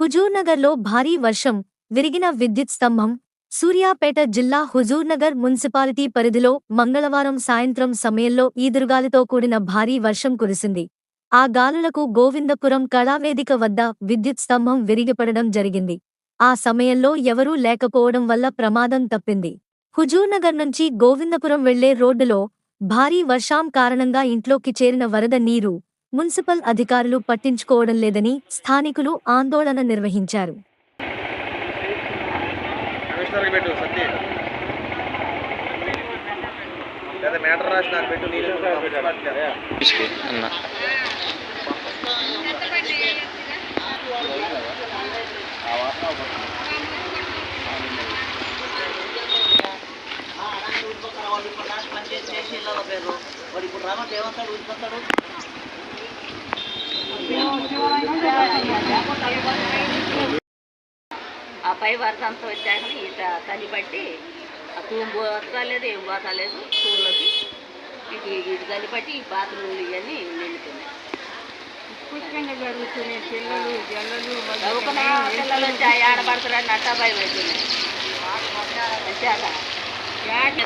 హుజూర్నగర్లో భారీ వర్షం విరిగిన విద్యుత్ స్తంభం సూర్యాపేట జిల్లా హుజూర్నగర్ మున్సిపాలిటీ పరిధిలో మంగళవారం సాయంత్రం సమయంలో ఈదురుగాలితో కూడిన భారీ వర్షం కురిసింది. ఆ గాలులకు గోవిందపురం కళావేదిక వద్ద విద్యుత్ స్తంభం విరిగిపడడం జరిగింది. ఆ సమయంలో ఎవరూ లేకపోవడం వల్ల ప్రమాదం తప్పింది. హుజూర్నగర్ నుంచి గోవిందపురం వెళ్ళే రోడ్డులో భారీ వర్షాం కారణంగా ఇంట్లోకి చేరిన వరద నీరు మున్సిపల్ అధికారులు పట్టించుకోవడం లేదని స్థానికులు ఆందోళన నిర్వహించారు పెట్టు సత్య లేదా ఆ పై వరద అంతా వచ్చాక ఇట తని బట్టి ఆ తూము పోతలేదు ఏం పోతలేదు స్కూల్లోకి ఇటు ఇటు తని బట్టి ఈ బాత్రూమ్లు ఇవన్నీ నిండుతున్నాయి. పుష్కంగా జరుగుతున్నాయి పిల్లలు జల్లలు చదువుకున్న పిల్లలు వచ్చి ఆ ఆడపడతారని అట్టా భయం అవుతున్నాయి వచ్చాక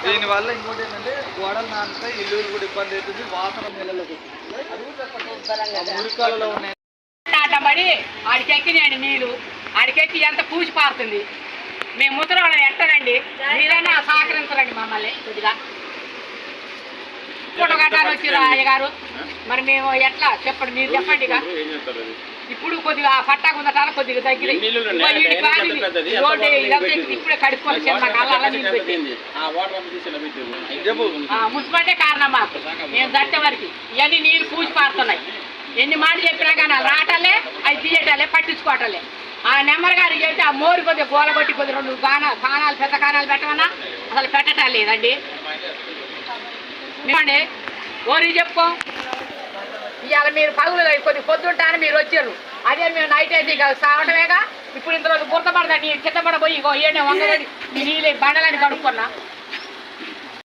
దీనివల్ల ఇంకోటి ఏంటంటే గోడలు నానుతాయి ఇల్లు కూడా ఇబ్బంది అవుతుంది వాసన నెలలకు ఉన్నాయి. ఆటబడి ఆడికెక్కినాయండి నీళ్ళు ఆడికెక్కి ఎంత పూసి పారుతుంది. మేము ముద్రవాళ్ళం ఎట్టనండి. మీరైనా సహకరించరండి మమ్మల్ని కొద్దిగా. ఫోటో కట్టాలి వచ్చిర్రు అయ్యగారు మరి మేము ఎట్లా? చెప్పండి మీరు చెప్పండి ఇక. ఇప్పుడు కొద్దిగా పట్టా కుందటాల కొద్దిగా దగ్గర ఇది. రోడ్డు ఇదంతా ఇప్పుడే కడుక్కోవాలి అలా నీళ్ళు మున్సిపాలిటీ కారణం మాకు. మేము దట్టే వరకు. ఇవన్నీ నీళ్ళు పూసి పారుతున్నాయి. ఎన్ని మాటలు చెప్పినా కానీ రాటలే అది అవి తీయటాలే పట్టించుకోవటాలే. ఆ నెంబర్ గారు చెప్తే ఆ మోరు కొద్దిగా గోల కొట్టి కొద్ది రెండు బాణ బాణాలు పెద్ద కాణాలు పెట్టమన్నా అసలు పెట్టటం లేదండి. ఏమండి? ఓరి చెప్పుకో. ఇవాళ మీరు పగులు కొద్ది పొద్దుంటాను మీరు వచ్చారు. అదే మేము నైట్ అయితే ఇక సాగటమేగా ఇప్పుడు ఇంతలో రోజు బురద పడదండి కింద పడబోయి ఇగో ఏడే వంగదండి మీ నీళ్ళు బండలని కడుక్కున్నా.